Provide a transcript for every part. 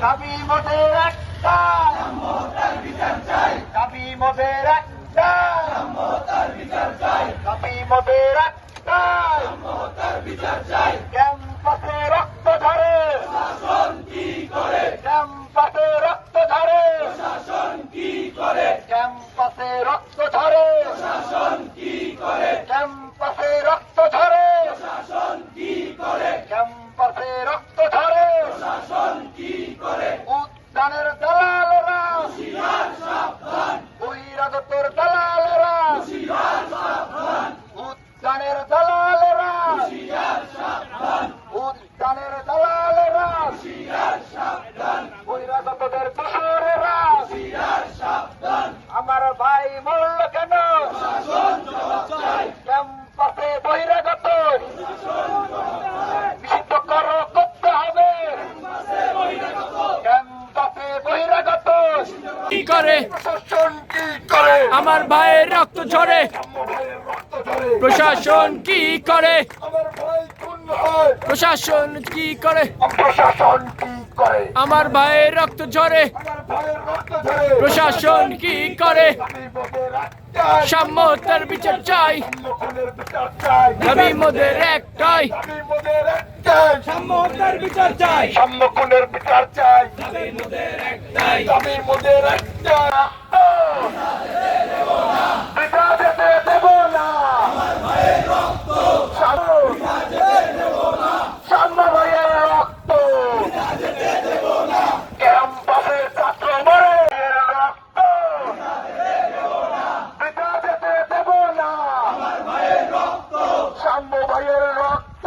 দাবি মোদের একটা। মোদের একটা। দাবি মোদের একটা। ক্যাম্পাসে রক্ত ঝরে। ক্যাম্পাসে রক্ত ঝরে। ক্যাম্পাসে রক্ত ঝরে ক্যাম্পাসে কি করে? প্রশাসন কি করে? আমার ভাইয়ের রক্ত ঝরে। প্রশাসন কি করে? প্রশাসন কি করে? প্রশাসন কি করে? আমার ভাইয়ের রক্ত ঝরে। প্রশাসন কি করে? সাম্যতার বিচার চাই। আমি মোদের একটাই। সাম্যতার বিচার চাই। সাম্য বিচার চাই। আমি মোদের একটাই আমি মোদের পিতা যেতে দেব না। সাম্য ভাইয়ের রক্ত।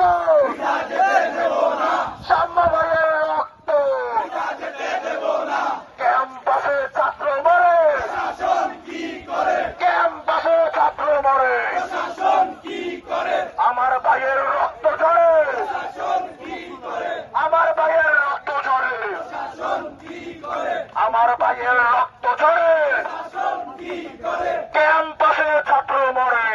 আমার ভাইয়ের রক্ত ঝরে। ক্যাম্পাসে ছাত্র মরে।